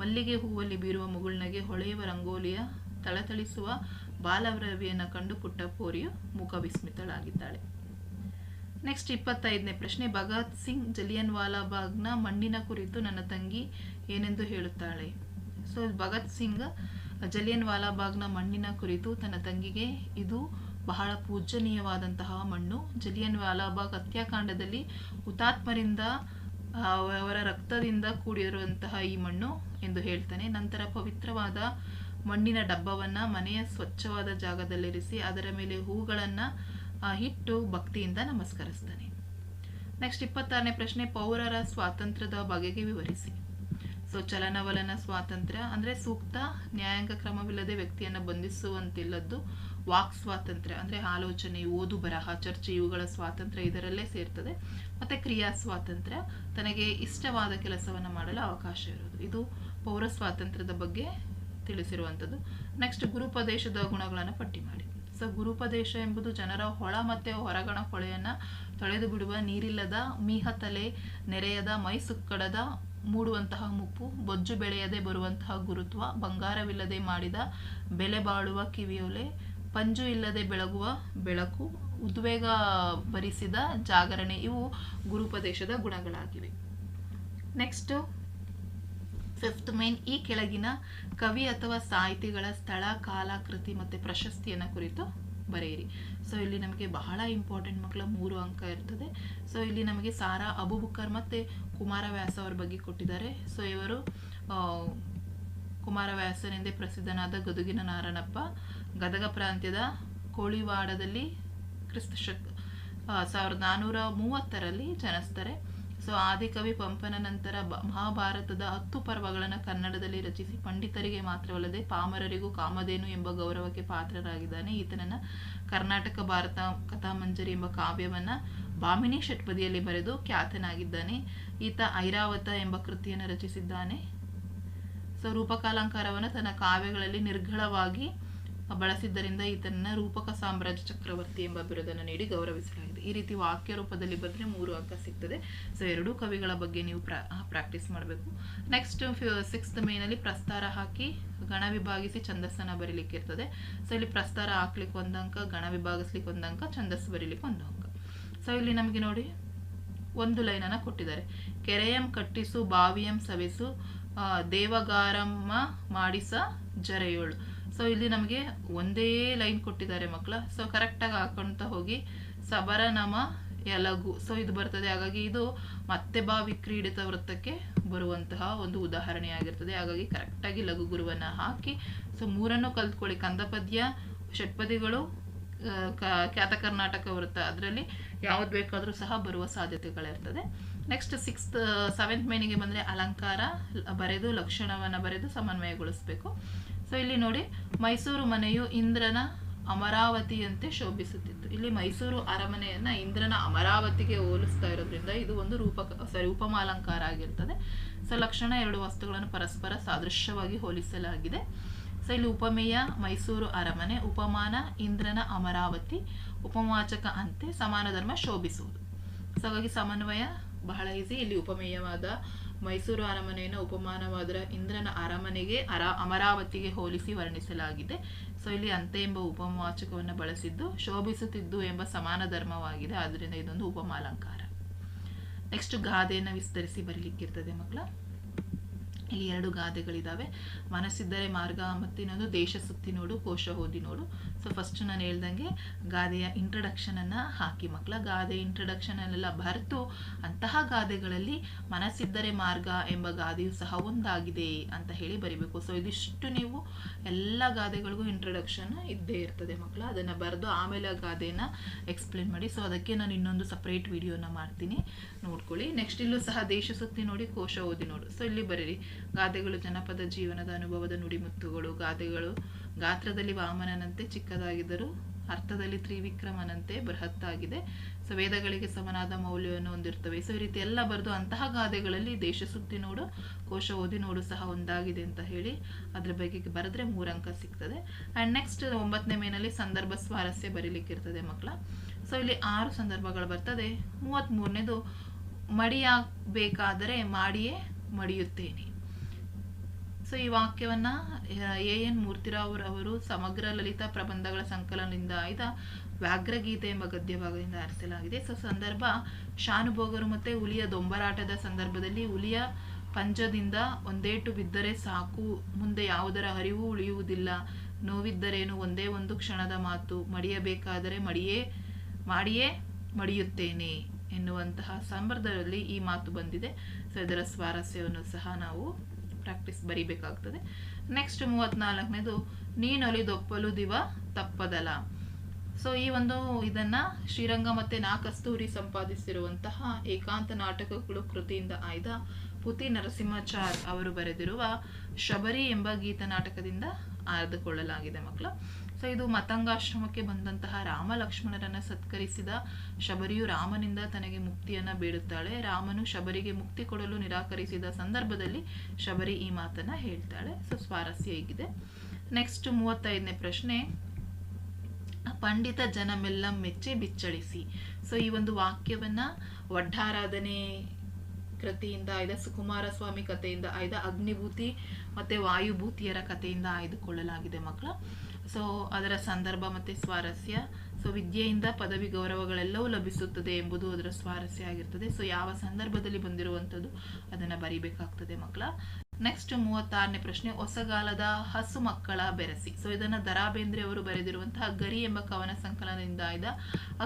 ಮಲ್ಲಿಗೆ ಹೂವಲ್ಲಿ ಬೀರುವ ಮುಗುಳ್ನಗೆ ಹೊಳೆಯುವ ರಂಗೋಲಿಯ ಥಳಥಳಿಸುವ ಬಾಲರವಿಯನ್ನು ಕಂಡು ಪುಟ್ಟ ಮುಖ ವಿಸ್ಮಿತಳಾಗಿದ್ದಾಳೆ. ನೆಕ್ಸ್ಟ್ ಇಪ್ಪತ್ತೈದನೇ ಪ್ರಶ್ನೆ, ಭಗತ್ ಸಿಂಗ್ ಜಲಿಯನ್ ವಾಲಾಬಾಗ್ನ ಮಣ್ಣಿನ ಕುರಿತು ನನ್ನ ತಂಗಿ ಏನೆಂದು ಹೇಳುತ್ತಾಳೆ? ಸೊ, ಭಗತ್ ಸಿಂಗ್ ಜಲಿಯನ್ ವಾಲಾಬಾಗ್ನ ಮಣ್ಣಿನ ಕುರಿತು ತನ್ನ ತಂಗಿಗೆ ಇದು ಬಹಳ ಪೂಜನೀಯವಾದಂತಹ ಮಣ್ಣು. ಜಲಿಯನ್ ವಾಲಾಬಾಗ್ ಹತ್ಯಾಕಾಂಡದಲ್ಲಿ ಹುತಾತ್ಮರಿಂದ ಅವರ ರಕ್ತದಿಂದ ಕೂಡಿರುವಂತಹ ಈ ಮಣ್ಣು ಎಂದು ಹೇಳ್ತಾನೆ. ನಂತರ ಪವಿತ್ರವಾದ ಮಣ್ಣಿನ ಡಬ್ಬವನ್ನು ಮನೆಯ ಸ್ವಚ್ಛವಾದ ಜಾಗದಲ್ಲಿರಿಸಿ ಅದರ ಮೇಲೆ ಹೂಗಳನ್ನು ಇಟ್ಟು ಭಕ್ತಿಯಿಂದ ನಮಸ್ಕರಿಸ್ತಾನೆ. ನೆಕ್ಸ್ಟ್ ಇಪ್ಪತ್ತಾರನೇ ಪ್ರಶ್ನೆ, ಪೌರರ ಸ್ವಾತಂತ್ರ್ಯದ ಬಗೆಗೆ ವಿವರಿಸಿ. ಸೊ ಚಲನವಲನ ಸ್ವಾತಂತ್ರ್ಯ ಅಂದರೆ ಸೂಕ್ತ ನ್ಯಾಯಾಂಗ ಕ್ರಮವಿಲ್ಲದೆ ವ್ಯಕ್ತಿಯನ್ನು ಬಂಧಿಸುವಂತಿಲ್ಲದ್ದು ವಾಕ್ ಸ್ವಾತಂತ್ರ್ಯ ಅಂದರೆ ಆಲೋಚನೆ, ಓದು, ಬರಹ, ಚರ್ಚೆ, ಇವುಗಳ ಸ್ವಾತಂತ್ರ್ಯ ಇದರಲ್ಲೇ ಸೇರ್ತದೆ. ಮತ್ತು ಕ್ರಿಯಾ ಸ್ವಾತಂತ್ರ್ಯ, ತನಗೆ ಇಷ್ಟವಾದ ಕೆಲಸವನ್ನು ಮಾಡಲು ಅವಕಾಶ ಇರೋದು. ಇದು ಪೌರ ಸ್ವಾತಂತ್ರ್ಯದ ಬಗ್ಗೆ ತಿಳಿಸಿರುವಂಥದ್ದು. ನೆಕ್ಸ್ಟ್ ಗುರುಪದೇಶದ ಗುಣಗಳನ್ನು ಪಟ್ಟಿ ಮಾಡಿ. ಸೊ ಗುರುಪದೇಶ ಎಂಬುದು ಜನರ ಹೊಳ ಮತ್ತು ಹೊರಗಣ ಹೊಳೆಯನ್ನು ತೊಳೆದು ಬಿಡುವ ನೀರಿಲ್ಲದ, ಮೀಹತಲೆ ನೆರೆಯದ ಮೈ ಸುಕ್ಕಡದ ಮೂಡುವಂತಹ ಮುಪ್ಪು, ಬೊಜ್ಜು ಬೆಳೆಯದೆ ಬರುವಂತಹ ಗುರುತ್ವ, ಬಂಗಾರವಿಲ್ಲದೆ ಮಾಡಿದ, ಬೆಲೆ ಬಾಳುವ ಕಿವಿಯೊಲೆ, ಪಂಜು ಇಲ್ಲದೆ ಬೆಳಗುವ ಬೆಳಕು, ಉದ್ವೇಗ ಭರಿಸಿದ ಜಾಗರಣೆ ಇವು ಗುರುಪದೇಶದ ಗುಣಗಳಾಗಿವೆ. ನೆಕ್ಸ್ಟ್ ಫಿಫ್ತ್ ಮೇನ್ ಈ ಕೆಳಗಿನ ಕವಿ ಅಥವಾ ಸಾಹಿತಿಗಳ ಸ್ಥಳ ಕಾಲ ಕೃತಿ ಮತ್ತು ಪ್ರಶಸ್ತಿಯನ್ನು ಕುರಿತು ಬರೆಯಿರಿ. ಸೊ ಇಲ್ಲಿ ನಮಗೆ ಬಹಳ ಇಂಪಾರ್ಟೆಂಟ್ ಮಕ್ಕಳ ಮೂರು ಅಂಕ ಇರ್ತದೆ. ಸೊ ಇಲ್ಲಿ ನಮಗೆ ಸಾರಾ ಅಬುಬುಕರ್ ಮತ್ತು ಕುಮಾರವ್ಯಾಸ ಅವರ ಬಗ್ಗೆ ಕೊಟ್ಟಿದ್ದಾರೆ. ಸೊ ಇವರು ಕುಮಾರವ್ಯಾಸನೆಂದೇ ಪ್ರಸಿದ್ಧನಾದ ಗದುಗಿನ ನಾರಣಪ್ಪ ಗದಗ ಪ್ರಾಂತ್ಯದ ಕೋಳಿವಾಡದಲ್ಲಿ ಕ್ರಿಸ್ತ ಶಕ್ ಸಾವಿರದ ನಾನ್ನೂರ ಮೂವತ್ತರಲ್ಲಿ ಜನಿಸ್ತಾರೆ. ಸೊ ಆದಿಕವಿ ಪಂಪನ ನಂತರ ಮಹಾಭಾರತದ ಹತ್ತು ಪರ್ವಗಳನ್ನು ಕನ್ನಡದಲ್ಲಿ ರಚಿಸಿ ಪಂಡಿತರಿಗೆ ಮಾತ್ರವಲ್ಲದೆ ಪಾಮರರಿಗೂ ಕಾಮಧೇನು ಎಂಬ ಗೌರವಕ್ಕೆ ಪಾತ್ರರಾಗಿದ್ದಾನೆ. ಈತನನ್ನ ಕರ್ನಾಟಕ ಭಾರತ ಕಥಾಮಂಜರಿ ಎಂಬ ಕಾವ್ಯವನ್ನು ಭಾಮಿನಿ ಷಟ್ಪದಿಯಲ್ಲಿ ಬರೆದು ಖ್ಯಾತನಾಗಿದ್ದಾನೆ. ಈತ ಐರಾವತ ಎಂಬ ಕೃತಿಯನ್ನು ರಚಿಸಿದ್ದಾನೆ. ಸೊ ರೂಪಕಾಲಂಕಾರವನ್ನು ತನ್ನ ಕಾವ್ಯಗಳಲ್ಲಿ ನಿರ್ಘಳವಾಗಿ ಬಳಸಿದ್ದರಿಂದ ಈತನ ರೂಪಕ ಸಾಮ್ರಾಜ್ಯ ಚಕ್ರವರ್ತಿ ಎಂಬ ಬಿರುದನ್ನು ನೀಡಿ ಗೌರವಿಸಲಾಗಿದೆ. ಈ ರೀತಿ ವಾಕ್ಯ ರೂಪದಲ್ಲಿ ಬಂದರೆ ಮೂರು ಅಂಕ ಸಿಗ್ತದೆ. ಸೊ ಎರಡೂ ಕವಿಗಳ ಬಗ್ಗೆ ನೀವು ಪ್ರಾ ಪ್ರಾಕ್ಟೀಸ್ ಮಾಡಬೇಕು. ನೆಕ್ಸ್ಟ್ ಸಿಕ್ಸ್ತ್ ಮೇನಲ್ಲಿ ಪ್ರಸ್ತಾರ ಹಾಕಿ ಗಣ ವಿಭಾಗಿಸಿ ಛಂದಸ್ಸನ್ನು ಬರೀಲಿಕ್ಕೆ ಇರ್ತದೆ ಸೊ ಇಲ್ಲಿ ಪ್ರಸ್ತಾರ ಹಾಕ್ಲಿಕ್ಕೆ ಒಂದು ಅಂಕ ಗಣ ವಿಭಾಗಿಸ್ಲಿಕ್ಕೆ ಒಂದು ಅಂಕ ಛಂದಸ್ಸು ಬರೀಲಿಕ್ಕೆ ಒಂದು ಅಂಕ ಸೊ ಇಲ್ಲಿ ನಮಗೆ ನೋಡಿ ಒಂದು ಲೈನನ್ನು ಕೊಟ್ಟಿದ್ದಾರೆ. ಕೆರೆಯಂ ಕಟ್ಟಿಸು, ಬಾವಿಯಂ ಸವೆಸು ದೇವಗಾರಮ್ಮ ಮಾಡಿಸ ಜರೆಯೋಳು. ಸೊ ಇಲ್ಲಿ ನಮಗೆ ಒಂದೇ ಲೈನ್ ಕೊಟ್ಟಿದ್ದಾರೆ ಮಕ್ಕಳ. ಸೊ ಕರೆಕ್ಟಾಗಿ ಹಾಕೊಂತ ಹೋಗಿ ಸಬರ ನಮ ಎಲಗು ಸೊ ಇದು ಬರ್ತದೆ. ಹಾಗಾಗಿ ಇದು ಮತ್ತೆ ಬಾ ಕ್ರೀಡಿತ ವೃತ್ತಕ್ಕೆ ಬರುವಂತಹ ಒಂದು ಉದಾಹರಣೆಯಾಗಿರ್ತದೆ ಹಾಗಾಗಿ ಕರೆಕ್ಟಾಗಿ ಲಘು ಗುರುವನ್ನು ಹಾಕಿ ಸೊ ಮೂರನ್ನು ಕಲ್ತ್ಕೊಳ್ಳಿ. ಕಂದಪದ್ಯ, ಷಟ್ಪದಿಗಳು ಖ್ಯಾತ ಕರ್ನಾಟಕ ವೃತ್ತ. ಅದರಲ್ಲಿ ಯಾವ್ದು ಬೇಕಾದರೂ ಸಹ ಬರುವ ಸಾಧ್ಯತೆಗಳಿರ್ತದೆ. ನೆಕ್ಸ್ಟ್ ಸಿಕ್ಸ್ತ್ ಸೆವೆಂತ್ ಮೇನಿಗೆ ಬಂದರೆ ಅಲಂಕಾರ, ಬರೆದು ಲಕ್ಷಣವನ್ನು ಬರೆದು ಸಮನ್ವಯಗೊಳಿಸಬೇಕು. ಸೊ ಇಲ್ಲಿ ನೋಡಿ, ಮೈಸೂರು ಮನೆಯು ಇಂದ್ರನ ಅಮರಾವತಿಯಂತೆ ಶೋಭಿಸುತ್ತಿತ್ತು. ಇಲ್ಲಿ ಮೈಸೂರು ಅರಮನೆಯನ್ನ ಇಂದ್ರನ ಅಮರಾವತಿಗೆ ಹೋಲಿಸ್ತಾ ಇರೋದ್ರಿಂದ ಇದು ಒಂದು ರೂಪಕ ಸಾರಿ, ಉಪಮಾಲಂಕಾರ ಆಗಿರ್ತದೆ. ಸೊ ಲಕ್ಷಣ ಎರಡು ವಸ್ತುಗಳನ್ನು ಪರಸ್ಪರ ಸಾದೃಶ್ಯವಾಗಿ ಹೋಲಿಸಲಾಗಿದೆ. ಸೊ ಇಲ್ಲಿ ಉಪಮೇಯ, ಮೈಸೂರು ಅರಮನೆ, ಉಪಮಾನ, ಇಂದ್ರನ ಅಮರಾವತಿ, ಉಪಮಾಚಕ ಅಂತೆ ಸಮಾನ ಧರ್ಮ ಶೋಭಿಸುವುದು. ಸೊ ಹಾಗಾಗಿ ಸಮನ್ವಯ ಬಹಳ ಈಸಿ ಇಲ್ಲಿ ಉಪಮೇಯವಾದ ಮೈಸೂರು ಅರಮನೆಯನ್ನು ಉಪಮಾನವಾದ ಇಂದ್ರನ ಅರಮನೆಗೆ ಅರ ಅಮರಾವತಿಗೆ ಹೋಲಿಸಿ ವರ್ಣಿಸಲಾಗಿದೆ. ಸೊ, ಇಲ್ಲಿ ಅಂತೆ ಎಂಬ ಉಪವಾಚಕವನ್ನು ಬಳಸಿದ್ದು ಶೋಭಿಸುತ್ತಿದ್ದು ಎಂಬ ಸಮಾನ ಧರ್ಮವಾಗಿದೆ. ಆದ್ದರಿಂದ ಇದೊಂದು ಉಪಮಾಲಂಕಾರ. ನೆಕ್ಸ್ಟ್ ಗಾದೆಯನ್ನು ವಿಸ್ತರಿಸಿ ಬರೀಲಿಕ್ಕಿರ್ತದೆ ಮಕ್ಕಳ. ಇಲ್ಲಿ ಎರಡು ಗಾದೆಗಳಿದ್ದಾವೆ ಮನಸ್ಸಿದ್ದರೆ ಮಾರ್ಗ, ಮತ್ತು ಇನ್ನೊಂದು ದೇಶ ಸುತ್ತಿ ನೋಡು, ಕೋಶ ಓದಿ ನೋಡು. ಸೊ ಫಸ್ಟ್ ನಾನು ಹೇಳ್ದಂಗೆ ಗಾದೆಯ ಇಂಟ್ರಡಕ್ಷನನ್ನು ಹಾಕಿ. ಮಕ್ಕಳ ಗಾದೆ ಇಂಟ್ರಡಕ್ಷನಲ್ಲೆಲ್ಲ ಬರೆದು ಅಂತಹ ಗಾದೆಗಳಲ್ಲಿ ಮನಸ್ಸಿದ್ದರೆ ಮಾರ್ಗ ಎಂಬ ಗಾದೆಯು ಸಹ ಒಂದಾಗಿದೆ ಅಂತ ಹೇಳಿ ಬರಿಬೇಕು. ಸೊ ಇದಿಷ್ಟು ನೀವು ಎಲ್ಲ ಗಾದೆಗಳಿಗೂ ಇಂಟ್ರಡಕ್ಷನ್ ಇದ್ದೇ ಇರ್ತದೆ ಮಕ್ಕಳ ಅದನ್ನು ಬರೆದು ಆಮೇಲೆ ಆ ಗಾದೆಯನ್ನು ಎಕ್ಸ್ಪ್ಲೇನ್ ಮಾಡಿ. ಸೊ ಅದಕ್ಕೆ ನಾನು ಇನ್ನೊಂದು ಸಪ್ರೇಟ್ ವಿಡಿಯೋನ ಮಾಡ್ತೀನಿ. ನೋಡ್ಕೊಳ್ಳಿ. ನೆಕ್ಸ್ಟ್ ಇಲ್ಲೂ ಸಹ ದೇಶ ಸುತ್ತಿ ನೋಡಿ, ಕೋಶ ಓದಿ ನೋಡು. ಸೊ ಇಲ್ಲಿ ಬರೀರಿ. ಗಾದೆಗಳು ಜನಪದ ಜೀವನದ ಅನುಭವದ ನುಡಿಮುತ್ತುಗಳು ಗಾದೆಗಳು ಗಾತ್ರದಲ್ಲಿ ವಾಮನನಂತೆ ಚಿಕ್ಕದಾಗಿದ್ದರೂ ಅರ್ಥದಲ್ಲಿ ತ್ರಿವಿಕ್ರಮನಂತೆ ಬೃಹತ್ತಾಗಿದೆ. ಸೊ ವೇದಗಳಿಗೆ ಸಮನಾದ ಮೌಲ್ಯವನ್ನು ಹೊಂದಿರ್ತವೆ ಸೊ, ಈ ರೀತಿ ಎಲ್ಲ ಬರೆದು ಅಂತಹ ಗಾದೆಗಳಲ್ಲಿ ದೇಶ ಸುತ್ತಿ ನೋಡು, ಕೋಶ ಓದಿ ನೋಡು ಸಹ ಒಂದಾಗಿದೆ ಅಂತ ಹೇಳಿ ಅದ್ರ ಬಗ್ಗೆ ಬರೆದ್ರೆ ಮೂರಂಕ ಸಿಗ್ತದೆ. ಆ್ಯಂಡ್ ನೆಕ್ಸ್ಟ್ ಒಂಬತ್ತನೇ ಮೇನಲ್ಲಿ ಸಂದರ್ಭ ಸ್ವಾರಸ್ಯ ಬರೀಲಿಕ್ಕಿರ್ತದೆ ಮಕ್ಕಳ. ಸೊ ಇಲ್ಲಿ ಆರು ಸಂದರ್ಭಗಳು ಬರ್ತದೆ. ಮೂವತ್ತ್ಮೂರನೇದು, ಮಡಿಯಾಗಬೇಕಾದರೆ ಮಾಡಿಯೇ ಮಡಿಯುತ್ತೇನೆ. ಸೊ ಈ ವಾಕ್ಯವನ್ನ ಎ ಎನ್ ಮೂರ್ತಿರಾವ್ ಅವರು ಸಮಗ್ರ ಲಲಿತ ಪ್ರಬಂಧಗಳ ಸಂಕಲನದಿಂದ ಆಯ್ದ ವ್ಯಾಘ್ರಗೀತೆ ಎಂಬ ಗದ್ಯಭಾಗದಿಂದ ಆರಿಸಲಾಗಿದೆ. ಸೊ ಸಂದರ್ಭ, ಶಾನುಭೋಗರು ಮತ್ತೆ ಹುಲಿಯ ದೊಂಬರಾಟದ ಸಂದರ್ಭದಲ್ಲಿ ಹುಲಿಯ ಪಂಜದಿಂದ ಒಂದೇಟು ಬಿದ್ದರೆ ಸಾಕು, ಮುಂದೆ ಯಾವುದರ ಅರಿವು ಉಳಿಯುವುದಿಲ್ಲ. ನೋವಿದ್ದರೇನು ಒಂದೇ ಒಂದು ಕ್ಷಣದ ಮಾತು, ಮಡಿಯಬೇಕಾದರೆ ಮಡಿಯೇ, ಮಾಡಿಯೇ ಮಡಿಯುತ್ತೇನೆ ಎನ್ನುವಂತಹ ಸಂದರ್ಭದಲ್ಲಿ ಈ ಮಾತು ಬಂದಿದೆ. ಸೊ ಇದರ ಸ್ವಾರಸ್ಯವನ್ನು ಸಹ ನಾವು ಪ್ರಾಕ್ಟೀಸ್ ಬರಿಬೇಕಾಗ್ತದೆ. ನೆಕ್ಸ್ಟ್ ಮೂವತ್ನಾಲ್ಕನೇದು ನೀನೊಲಿದೊಪ್ಪಲು ದಿವ ತಪ್ಪದಲ. ಸೊ ಈ ಒಂದು ಇದನ್ನ ಶ್ರೀರಂಗ ಮತ್ತೆ ನಾ ಕಸ್ತೂರಿ ಸಂಪಾದಿಸಿರುವಂತಹ ಏಕಾಂತ ನಾಟಕಗಳು ಕೃತಿಯಿಂದ ಆಯ್ದ ಪುತಿ ನರಸಿಂಹಾಚಾರ್ ಅವರು ಬರೆದಿರುವ ಶಬರಿ ಎಂಬ ಗೀತ ನಾಟಕದಿಂದ ಆಯ್ದುಕೊಳ್ಳಲಾಗಿದೆ ಮಕ್ಕಳ. ಸೊ ಇದು ಮತಂಗಾಶ್ರಮಕ್ಕೆ ಬಂದಂತಹ ರಾಮ ಲಕ್ಷ್ಮಣರನ್ನ ಸತ್ಕರಿಸಿದ ಶಬರಿಯು ರಾಮನಿಂದ ತನಗೆ ಮುಕ್ತಿಯನ್ನ ಬೇಡುತ್ತಾಳೆ. ರಾಮನು ಶಬರಿಗೆ ಮುಕ್ತಿ ಕೊಡಲು ನಿರಾಕರಿಸಿದ ಸಂದರ್ಭದಲ್ಲಿ ಶಬರಿ ಈ ಮಾತನ್ನ ಹೇಳ್ತಾಳೆ. ಸೊ ಸ್ವಾರಸ್ಯ ಹೀಗಿದೆ. ನೆಕ್ಸ್ಟ್ ಮೂವತ್ತೈದನೇ ಪ್ರಶ್ನೆ. ಪಂಡಿತ ಜನಮೆಲ್ಲ ಮೆಚ್ಚಿ ಬಿಚ್ಚಳಿಸಿ. ಸೊ ಈ ಒಂದು ವಾಕ್ಯವನ್ನ ವಡ್ಡಾರಾಧನೆ ಕೃತಿಯಿಂದ ಆಯ್ದ ಸುಕುಮಾರ ಸ್ವಾಮಿ ಕಥೆಯಿಂದ ಆಯ್ದ, ಅಗ್ನಿಭೂತಿ ಮತ್ತೆ ವಾಯುಭೂತಿಯರ ಕಥೆಯಿಂದ ಆಯ್ದುಕೊಳ್ಳಲಾಗಿದೆ ಮಕ್ಕಳ. ಸೊ ಅದರ ಸಂದರ್ಭ ಮತ್ತು ಸ್ವಾರಸ್ಯ. ಸೊ ವಿದ್ಯೆಯಿಂದ ಪದವಿ ಗೌರವಗಳೆಲ್ಲವೂ ಲಭಿಸುತ್ತದೆ ಎಂಬುದು ಅದರ ಸ್ವಾರಸ್ಯ ಆಗಿರ್ತದೆ. ಸೊ ಯಾವ ಸಂದರ್ಭದಲ್ಲಿ ಬಂದಿರುವಂಥದ್ದು ಅದನ್ನ ಬರಿಬೇಕಾಗ್ತದೆ ಮಕ್ಕಳ. ನೆಕ್ಸ್ಟ್ ಮೂವತ್ತಾರನೇ ಪ್ರಶ್ನೆ, ಹೊಸಗಾಲದ ಹಸು ಮಕ್ಕಳ ಬೆರಸಿ. ಸೊ ಇದನ್ನ ದರಾ ಬೇಂದ್ರೆ ಅವರು ಬರೆದಿರುವಂತಹ ಗರಿ ಎಂಬ ಕವನ ಸಂಕಲನದಿಂದ ಆಯ್ದ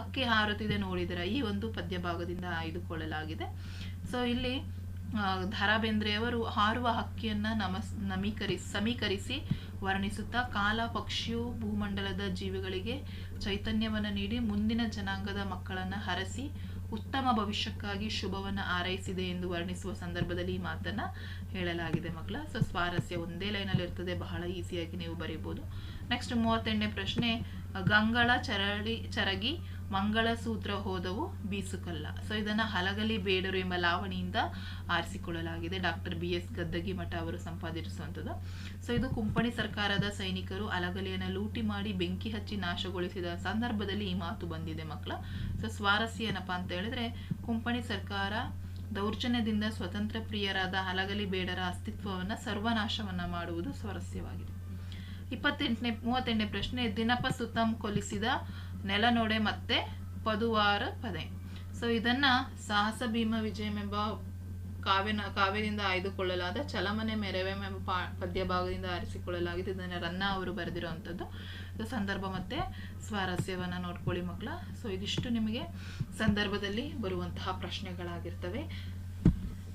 ಅಕ್ಕಿ ಹಾರುತ್ತಿದೆ ನೋಡಿದರೆ ಈ ಒಂದು ಪದ್ಯ ಭಾಗದಿಂದ ಆಯ್ದುಕೊಳ್ಳಲಾಗಿದೆ. ಸೊ ಇಲ್ಲಿ ಧರಾ ಬೇಂದ್ರೆಯವರು ಹಾರುವ ಹಕ್ಕಿಯನ್ನು ನಮಸ್ ನಮೀಕರಿಸಿ ಸಮೀಕರಿಸಿ ವರ್ಣಿಸುತ್ತಾ ಕಾಲ ಪಕ್ಷಿಯು ಭೂಮಂಡಲದ ಜೀವಿಗಳಿಗೆ ಚೈತನ್ಯವನ್ನು ನೀಡಿ ಮುಂದಿನ ಜನಾಂಗದ ಮಕ್ಕಳನ್ನ ಹರಸಿ ಉತ್ತಮ ಭವಿಷ್ಯಕ್ಕಾಗಿ ಶುಭವನ್ನ ಆರೈಸಿದೆ ಎಂದು ವರ್ಣಿಸುವ ಸಂದರ್ಭದಲ್ಲಿ ಈ ಮಾತನ್ನ ಹೇಳಲಾಗಿದೆ ಮಕ್ಕಳ. ಸೊ, ಸ್ವಾರಸ್ಯ ಒಂದೇ ಲೈನಲ್ಲಿ ಇರ್ತದೆ, ಬಹಳ ಈಸಿಯಾಗಿ ನೀವು ಬರೀಬಹುದು ನೆಕ್ಸ್ಟ್ ಮೂವತ್ತೆಂಟನೇ ಪ್ರಶ್ನೆ, ಗಂಗಳ ಚರಳಿ ಚರಗಿ ಮಂಗಳ ಸೂತ್ರ ಹೋದವು ಬೀಸುಕಲ್ಲ. ಸೊ ಇದನ್ನ ಹಲಗಲಿ ಬೇಡರು ಎಂಬ ಲಾವಣಿಯಿಂದ ಆರಿಸಿಕೊಳ್ಳಲಾಗಿದೆ. ಡಾಕ್ಟರ್ ಬಿ ಎಸ್ ಗದ್ದಗಿ ಮಠ ಅವರು ಸಂಪಾದಿಸುವಂಥದ್ದು. ಸೊ ಇದು ಕುಂಪಣಿ ಸರ್ಕಾರದ ಸೈನಿಕರು ಅಲಗಲಿಯನ್ನು ಲೂಟಿ ಮಾಡಿ ಬೆಂಕಿ ಹಚ್ಚಿ ನಾಶಗೊಳಿಸಿದ ಸಂದರ್ಭದಲ್ಲಿ ಈ ಮಾತು ಬಂದಿದೆ ಮಕ್ಕಳ. ಸೊ ಸ್ವಾರಸ್ಯ ಏನಪ್ಪಾ ಅಂತ ಹೇಳಿದ್ರೆ, ಕುಂಪಣಿ ಸರ್ಕಾರ ದೌರ್ಜನ್ಯದಿಂದ ಸ್ವತಂತ್ರ ಪ್ರಿಯರಾದ ಹಲಗಲಿ ಬೇಡರ ಅಸ್ತಿತ್ವವನ್ನ ಸರ್ವನಾಶವನ್ನ ಮಾಡುವುದು ಸ್ವಾರಸ್ಯವಾಗಿದೆ. ಇಪ್ಪತ್ತೆಂಟನೇ, ಮೂವತ್ತೆಂಟನೇ ಪ್ರಶ್ನೆ ದಿನಪ ಸುತಂ ಕೊಲಿಸಿದ ನೆಲನೊಡೆ ಮತ್ತೆ ಪದುವಾರ ಪದೆ. ಸೊ ಇದನ್ನ ಸಾಹಸ ಭೀಮ ವಿಜಯಂ ಎಂಬ ಕಾವ್ಯನ, ಕಾವ್ಯದಿಂದ ಆಯ್ದುಕೊಳ್ಳಲಾದ ಚಲಮನೆ ಮೆರವೆಂ ಎಂಬ ಪಾ- ಪದ್ಯ ಭಾಗದಿಂದ ಆರಿಸಿಕೊಳ್ಳಲಾಗಿದೆ. ಇದನ್ನ ರನ್ನ ಅವರು ಬರೆದಿರುವಂಥದ್ದು. ಸೊ ಸಂದರ್ಭ ಮತ್ತೆ ಸ್ವಾರಸ್ಯವನ್ನು ನೋಡ್ಕೊಳ್ಳಿ ಮಕ್ಕಳ. ಸೊ ಇದಿಷ್ಟು ನಿಮಗೆ ಸಂದರ್ಭದಲ್ಲಿ ಬರುವಂತಹ ಪ್ರಶ್ನೆಗಳಾಗಿರ್ತವೆ.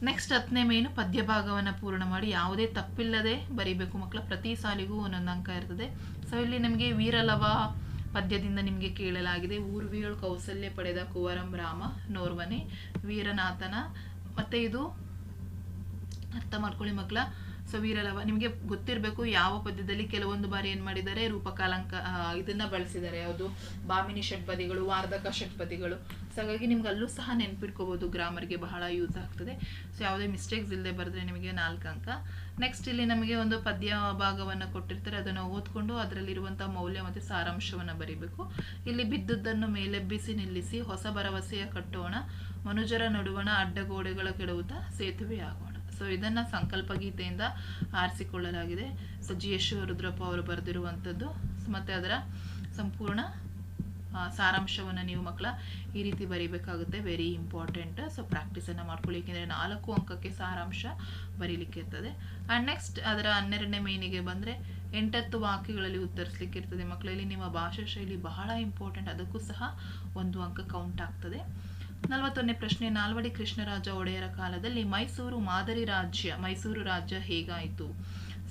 ನೆಕ್ಸ್ಟ್ ಹತ್ತನೇ ಮೇನು ಪದ್ಯ ಭಾಗವನ್ನು ಪೂರ್ಣ ಮಾಡಿ ಯಾವುದೇ ತಪ್ಪಿಲ್ಲದೆ ಬರಿಬೇಕು ಮಕ್ಕಳ. ಪ್ರತಿ ಸಾಲಿಗೂ ಒಂದೊಂದು ಅಂಕ ಇರ್ತದೆ. ಸೊ ಇಲ್ಲಿ ನಿಮಗೆ ವೀರಲವ ಪದ್ಯದಿಂದ ನಿಮಗೆ ಕೇಳಲಾಗಿದೆ. ಊರ್ವಿಯೊಳ್ ಕೌಸಲ್ಯ ಪಡೆದ ಕುವರಂ ರಾಮ ನೋರ್ವನೆ, ವೀರನಾಥನ. ಮತ್ತೆ ಇದು ಅರ್ಥ ಮಾಡ್ಕೊಳ್ಳಿ ಮಕ್ಕಳ. ಸೊ ವೀರಲವ, ನಿಮಗೆ ಗೊತ್ತಿರಬೇಕು ಯಾವ ಪದ್ಯದಲ್ಲಿ ಕೆಲವೊಂದು ಬಾರಿ ಏನು ಮಾಡಿದ್ದಾರೆ? ರೂಪಕಾಲಂಕ ಇದನ್ನು ಬಳಸಿದ್ದಾರೆ. ಯಾವುದು? ಬಾಮಿನಿ ಷಟ್ಪದಿಗಳು, ವಾರ್ಧಕ ಷಟ್ಪದಿಗಳು. ಸೊ ಹಾಗಾಗಿ ನಿಮ್ಗೆ ಅಲ್ಲೂ ಸಹ ನೆನ್ಪಿಟ್ಕೋಬೋದು ಗ್ರಾಮರ್ಗೆ ಬಹಳ ಯೂಸ್ ಆಗ್ತದೆ. ಸೊ ಯಾವುದೇ ಮಿಸ್ಟೇಕ್ಸ್ ಇಲ್ಲದೆ ಬರೆದ್ರೆ ನಿಮಗೆ ನಾಲ್ಕು ಅಂಕ. ನೆಕ್ಸ್ಟ್ ಇಲ್ಲಿ ನಮಗೆ ಒಂದು ಪದ್ಯ ಭಾಗವನ್ನು ಕೊಟ್ಟಿರ್ತಾರೆ. ಅದನ್ನು ಓದ್ಕೊಂಡು ಅದರಲ್ಲಿರುವಂಥ ಮೌಲ್ಯ ಮತ್ತು ಸಾರಾಂಶವನ್ನು ಬರೀಬೇಕು. ಇಲ್ಲಿ ಬಿದ್ದುದನ್ನು ಮೇಲೆಬ್ಬಿಸಿ ನಿಲ್ಲಿಸಿ ಹೊಸ ಭರವಸೆಯ ಕಟ್ಟೋಣ. ಮನುಜರ ನಡುವಣ ಅಡ್ಡಗೋಡೆಗಳ ಕೆಡವುತ್ತಾ ಸೇತುವೆ ಆಗೋಣ. ಸೊ ಇದನ್ನು ಸಂಕಲ್ಪ ಗೀತೆಯಿಂದ ಆರಿಸಿಕೊಳ್ಳಲಾಗಿದೆ. ಸೊ ಜಿ ಎಸ್ ರುದ್ರಪ್ಪ ಅವರು ಬರೆದಿರುವಂಥದ್ದು. ಮತ್ತೆ ಅದರ ಸಂಪೂರ್ಣ ಸಾರಾಂಶವನ್ನು ನೀವು ಮಕ್ಕಳ ಈ ರೀತಿ ಬರೀಬೇಕಾಗುತ್ತೆ. ವೆರಿ ಇಂಪಾರ್ಟೆಂಟ್ ಸೊ ಪ್ರಾಕ್ಟೀಸನ್ನು ಮಾಡ್ಕೊಳ್ಳಿ. ಏಕೆಂದರೆ ನಾಲ್ಕು ಅಂಕಕ್ಕೆ ಸಾರಾಂಶ ಬರೀಲಿಕ್ಕೆ ಇರ್ತದೆ. ಆ್ಯಂಡ್ ನೆಕ್ಸ್ಟ್ ಅದರ ಹನ್ನೆರಡನೇ ಮೇನಿಗೆ ಬಂದರೆ ಎಂಟತ್ತು ವಾಕ್ಯಗಳಲ್ಲಿ ಉತ್ತರಿಸಲಿಕ್ಕೆ ಇರ್ತದೆ. ಮಕ್ಕಳಲ್ಲಿ ನಿಮ್ಮ ಭಾಷಾ ಶೈಲಿ ಬಹಳ ಇಂಪಾರ್ಟೆಂಟ್ ಅದಕ್ಕೂ ಸಹ ಒಂದು ಅಂಕ ಕೌಂಟ್ ಆಗ್ತದೆ. ನಲವತ್ತೊಂದನೇ ಪ್ರಶ್ನೆ, ನಾಲ್ವಡಿ ಕೃಷ್ಣರಾಜ ಒಡೆಯರ ಕಾಲದಲ್ಲಿ ಮೈಸೂರು ಮಾದರಿ ರಾಜ್ಯ, ಮೈಸೂರು ರಾಜ್ಯ ಹೇಗಾಯಿತು?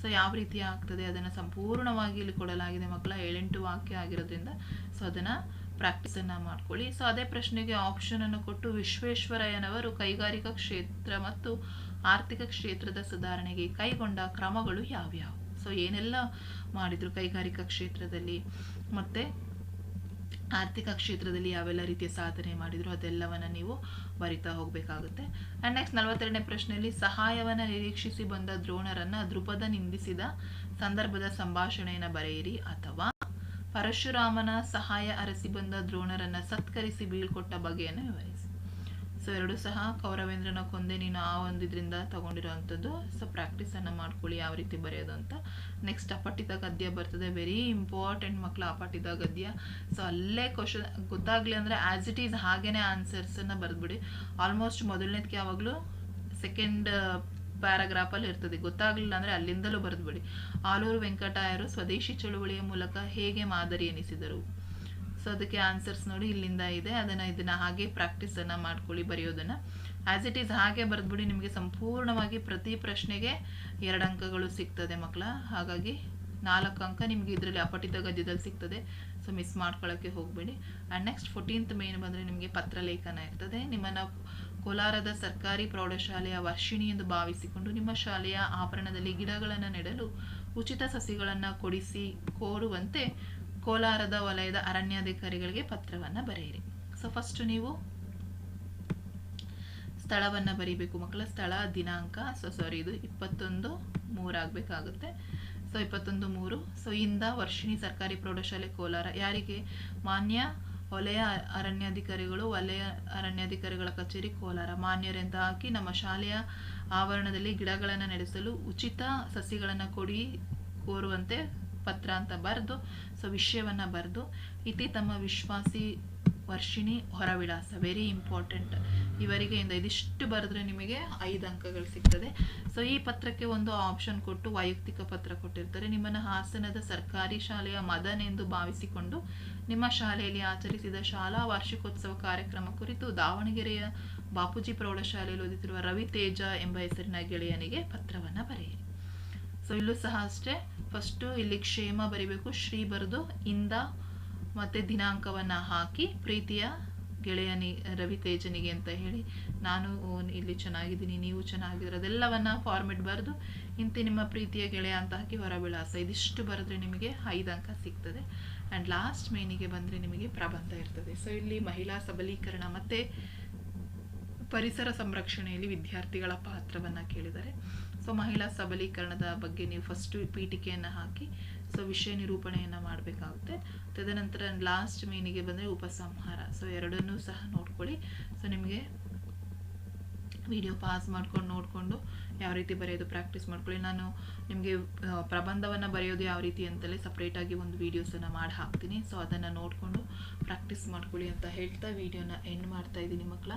ಸೊ ಯಾವ ರೀತಿ ಆಗ್ತದೆ ಅದನ್ನು ಸಂಪೂರ್ಣವಾಗಿ ಇಲ್ಲಿ ಕೊಡಲಾಗಿದೆ ಮಕ್ಕಳ, ಏಳೆಂಟು ವಾಕ್ಯ ಆಗಿರೋದ್ರಿಂದ. ಸೊ ಅದನ್ನು ಪ್ರಾಕ್ಟೀಸನ್ನು ಮಾಡ್ಕೊಳ್ಳಿ. ಸೊ ಅದೇ ಪ್ರಶ್ನೆಗೆ ಆಪ್ಷನ್ ಅನ್ನು ಕೊಟ್ಟು ವಿಶ್ವೇಶ್ವರಯ್ಯನವರು ಕೈಗಾರಿಕಾ ಕ್ಷೇತ್ರ ಮತ್ತು ಆರ್ಥಿಕ ಕ್ಷೇತ್ರದ ಸುಧಾರಣೆಗೆ ಕೈಗೊಂಡ ಕ್ರಮಗಳು ಯಾವ್ಯಾವು? ಸೊ ಏನೆಲ್ಲ ಮಾಡಿದ್ರು ಕೈಗಾರಿಕಾ ಕ್ಷೇತ್ರದಲ್ಲಿ? ಮತ್ತೆ ಆರ್ಥಿಕ ಕ್ಷೇತ್ರದಲ್ಲಿ ಯಾವೆಲ್ಲ ರೀತಿಯ ಸಾಧನೆ ಮಾಡಿದ್ರು ಅದೆಲ್ಲವನ್ನ ನೀವು ಬರಿತಾ ಹೋಗಬೇಕಾಗುತ್ತೆ. ಆ್ಯಂಡ್ ನೆಕ್ಸ್ಟ್ ನಲವತ್ತೆರಡನೇ ಪ್ರಶ್ನೆಯಲ್ಲಿ, ಸಹಾಯವನ್ನು ನಿರೀಕ್ಷಿಸಿ ಬಂದ ದ್ರೋಣರನ್ನ ದೃಪದ ನಿಂದಿಸಿದ ಸಂದರ್ಭದ ಸಂಭಾಷಣೆಯನ್ನು ಬರೆಯಿರಿ ಅಥವಾ ಪರಶುರಾಮನ ಸಹಾಯ ಅರಸಿ ಬಂದ ದ್ರೋಣರನ್ನ ಸತ್ಕರಿಸಿ ಬೀಳ್ಕೊಟ್ಟ ಬಗೆಯನ್ನು ವಿವರಿಸಿ. ಸೊ ಎರಡು ಸಹ ಕೌರವೇಂದ್ರನ ಕೊಂದೆ ನೀನು ಆ ಒಂದು ಇದರಿಂದ ತಗೊಂಡಿರೋವಂಥದ್ದು ಸೊ ಪ್ರಾಕ್ಟೀಸನ್ನು ಮಾಡ್ಕೊಳ್ಳಿ, ಯಾವ ರೀತಿ ಬರೆಯೋದು ಅಂತ. ನೆಕ್ಸ್ಟ್ ಅಪಟ್ಟಿದ ಗದ್ಯ ಬರ್ತದೆ. ವೆರಿ ಇಂಪಾರ್ಟೆಂಟ್ ಮಕ್ಕಳು ಅಪಟ್ಟಿದ ಗದ್ಯ. ಸೊ ಅಲ್ಲೇ ಕ್ವಶನ್ ಗೊತ್ತಾಗ್ಲಿ ಅಂದರೆ ಆ್ಯಸ್ ಇಟ್ ಈಸ್ ಹಾಗೇ ಆನ್ಸರ್ಸನ್ನು ಬರೆದ್ಬಿಡಿ. ಆಲ್ಮೋಸ್ಟ್ ಮೊದಲನೇದಕ್ಕೆ ಯಾವಾಗಲೂ ಸೆಕೆಂಡ್ ಪ್ಯಾರಾಗ್ರಾಫಲ್ಲಿ ಇರ್ತದೆ. ಗೊತ್ತಾಗಲಿಲ್ಲ ಅಂದರೆ ಅಲ್ಲಿಂದಲೂ ಬರೆದ್ಬಿಡಿ. ಆಲೂರು ವೆಂಕಟಾಯರು ಸ್ವದೇಶಿ ಚಳುವಳಿಯ ಮೂಲಕ ಹೇಗೆ ಮಾದರಿ ಎನಿಸಿದರು? ಸೊ ಅದಕ್ಕೆ ಆನ್ಸರ್ಸ್ ನೋಡಿ ಇಲ್ಲಿಂದ ಇದೆ. ಅದನ್ನ ಇದನ್ನ ಹಾಗೆ ಪ್ರಾಕ್ಟೀಸ್ ಅನ್ನ ಮಾಡ್ಕೊಳ್ಳಿ, ಬರೆಯೋದನ್ನ. ಆಸ್ ಇಟ್ ಈಸ್ ಹಾಗೆ ಬರೆದ್ಬಿಡಿ, ನಿಮಗೆ ಸಂಪೂರ್ಣವಾಗಿ ಪ್ರತಿ ಪ್ರಶ್ನೆಗೆ ಎರಡು ಅಂಕಗಳು ಸಿಗ್ತದೆ ಮಕ್ಕಳ ಹಾಗಾಗಿ ನಾಲ್ಕು ಅಂಕ ನಿಮಗೆ ಇದರಲ್ಲಿ ಅಪಠಿತ ಗದ್ಯದಲ್ಲಿ ಸಿಗ್ತದೆ. ಸೊ ಮಿಸ್ ಮಾಡ್ಕೊಳ್ಳೋಕ್ಕೆ ಹೋಗಬೇಡಿ. ಆ್ಯಂಡ್ ನೆಕ್ಸ್ಟ್ ಫೋರ್ಟೀನ್ತ್ ಮೇನ್ ಬಂದರೆ ನಿಮಗೆ ಪತ್ರಲೇಖನ ಇರ್ತದೆ. ನಿಮ್ಮನ್ನು ಕೋಲಾರದ ಸರ್ಕಾರಿ ಪ್ರೌಢಶಾಲೆಯ ವರ್ಷಿಣಿ ಎಂದು ಭಾವಿಸಿಕೊಂಡು ನಿಮ್ಮ ಶಾಲೆಯ ಆವರಣದಲ್ಲಿ ಗಿಡಗಳನ್ನು ನೆಡಲು ಉಚಿತ ಸಸಿಗಳನ್ನು ಕೊಡಿಸಿ ಕೋರುವಂತೆ ಕೋಲಾರದ ವಲಯದ ಅರಣ್ಯಾಧಿಕಾರಿಗಳಿಗೆ ಪತ್ರವನ್ನು ಬರೆಯಿರಿ. ಸೊ ಫಸ್ಟ್ ನೀವು ಸ್ಥಳವನ್ನು ಬರೀಬೇಕು ಮಕ್ಕಳ ಸ್ಥಳ, ದಿನಾಂಕ ಸೊ ಸಾರಿ ಇದು ಇಪ್ಪತ್ತೊಂದು ಮೂರಾಗಬೇಕಾಗುತ್ತೆ ಸೊ ಇಪ್ಪತ್ತೊಂದು ಮೂರು. ಸೊ ಇಂದ ವರ್ಷಿಣಿ ಸರ್ಕಾರಿ ಪ್ರೌಢಶಾಲೆ ಕೋಲಾರ. ಯಾರಿಗೆ? ಮಾನ್ಯ ವಲಯ ಅರಣ್ಯಾಧಿಕಾರಿಗಳು, ವಲಯ ಅರಣ್ಯಾಧಿಕಾರಿಗಳ ಕಚೇರಿ ಕೋಲಾರ. ಮಾನ್ಯರೆಂದ ಹಾಕಿ ನಮ್ಮ ಶಾಲೆಯ ಆವರಣದಲ್ಲಿ ಗಿಡಗಳನ್ನು ನಡೆಸಲು ಉಚಿತ ಸಸಿಗಳನ್ನು ಕೊಡಿ, ಕೋರುವಂತೆ ಪತ್ರ ಅಂತ ಬರೆದು ಸೊ ವಿಷಯವನ್ನು ಬರೆದು, ಇತಿ ತಮ್ಮ ವಿಶ್ವಾಸಿ ವರ್ಷಿಣಿ ಹೊರವಿಳಾಸ ವೆರಿ ಇಂಪಾರ್ಟೆಂಟ್ ಇವರಿಗೆ ಇಂದ ಇದಿಷ್ಟು ಬರೆದ್ರೆ ನಿಮಗೆ ಐದು ಅಂಕಗಳು ಸಿಗ್ತದೆ. ಸೊ ಈ ಪತ್ರಕ್ಕೆ ಒಂದು ಆಪ್ಷನ್ ಕೊಟ್ಟು ವೈಯಕ್ತಿಕ ಪತ್ರ ಕೊಟ್ಟಿರ್ತಾರೆ. ನಿಮ್ಮನ್ನು ಹಾಸನದ ಸರ್ಕಾರಿ ಶಾಲೆಯ ಮದನ್ ಎಂದು ಭಾವಿಸಿಕೊಂಡು ನಿಮ್ಮ ಶಾಲೆಯಲ್ಲಿ ಆಚರಿಸಿದ ಶಾಲಾ ವಾರ್ಷಿಕೋತ್ಸವ ಕಾರ್ಯಕ್ರಮ ಕುರಿತು ದಾವಣಗೆರೆಯ ಬಾಪೂಜಿ ಪ್ರೌಢಶಾಲೆಯಲ್ಲಿ ಓದುತ್ತಿರುವ ರವಿ ತೇಜ ಎಂಬ ಹೆಸರಿನ ಗೆಳೆಯನಿಗೆ ಪತ್ರವನ್ನು ಬರೆಯಿರಿ. ಸೊ ಇಲ್ಲೂ ಸಹ ಅಷ್ಟೇ ಫಸ್ಟು ಇಲ್ಲಿ ಕ್ಷೇಮ ಬರಿಬೇಕು, ಶ್ರೀ ಬರೆದು ಇಂದ ಮತ್ತು ದಿನಾಂಕವನ್ನು ಹಾಕಿ ಪ್ರೀತಿಯ ಗೆಳೆಯನಿ ರವಿತೇಜನಿಗೆ ಅಂತ ಹೇಳಿ. ನಾನು ಇಲ್ಲಿ ಚೆನ್ನಾಗಿದ್ದೀನಿ, ನೀವು ಚೆನ್ನಾಗಿದ್ದೀರ, ಅದೆಲ್ಲವನ್ನು ಫಾರ್ಮೆಟ್ ಬರೆದು ಇಂತಿ ನಿಮ್ಮ ಪ್ರೀತಿಯ ಗೆಳೆಯ ಅಂತ ಹಾಕಿ ಹೊರವಿಳಾಸ ಇದಿಷ್ಟು ಬರೆದ್ರೆ ನಿಮಗೆ ಐದು ಅಂಕ ಸಿಗ್ತದೆ. ಆ್ಯಂಡ್ ಲಾಸ್ಟ್ ಮೇನಿಗೆ ಬಂದರೆ ನಿಮಗೆ ಪ್ರಬಂಧ ಇರ್ತದೆ. ಸೊ ಇಲ್ಲಿ ಮಹಿಳಾ ಸಬಲೀಕರಣ ಮತ್ತು ಪರಿಸರ ಸಂರಕ್ಷಣೆಯಲ್ಲಿ ವಿದ್ಯಾರ್ಥಿಗಳ ಪಾತ್ರವನ್ನು ಕೇಳಿದ್ದಾರೆ. ಸೊ ಮಹಿಳಾ ಸಬಲೀಕರಣದ ಬಗ್ಗೆ ನೀವು ಫಸ್ಟು ಪೀಠಿಕೆಯನ್ನು ಹಾಕಿ ಸೊ ವಿಷಯ ನಿರೂಪಣೆಯನ್ನು ಮಾಡಬೇಕಾಗುತ್ತೆ. ತದನಂತರ ಲಾಸ್ಟ್ ಮೀನಿಗೆ ಬಂದರೆ ಉಪಸಂಹಾರ. ಸೊ ಎರಡನ್ನೂ ಸಹ ನೋಡ್ಕೊಳ್ಳಿ. ಸೊ ನಿಮಗೆ ವಿಡಿಯೋ ಪಾಸ್ ಮಾಡ್ಕೊಂಡು, ನೋಡಿಕೊಂಡು ಯಾವ ರೀತಿ ಬರೆಯೋದು ಪ್ರಾಕ್ಟೀಸ್ ಮಾಡ್ಕೊಳ್ಳಿ. ನಾನು ನಿಮಗೆ ಪ್ರಬಂಧವನ್ನು ಬರೆಯೋದು ಯಾವ ರೀತಿ ಅಂತಲೇ ಸಪ್ರೇಟಾಗಿ ಒಂದು ವೀಡಿಯೋಸನ್ನು ಮಾಡಿ ಹಾಕ್ತೀನಿ. ಸೊ ಅದನ್ನು ನೋಡಿಕೊಂಡು ಪ್ರಾಕ್ಟೀಸ್ ಮಾಡ್ಕೊಳ್ಳಿ ಅಂತ ಹೇಳ್ತಾ ವಿಡಿಯೋನ ಎಂಡ್ ಮಾಡ್ತಾ ಇದ್ದೀನಿ ಮಕ್ಕಳ.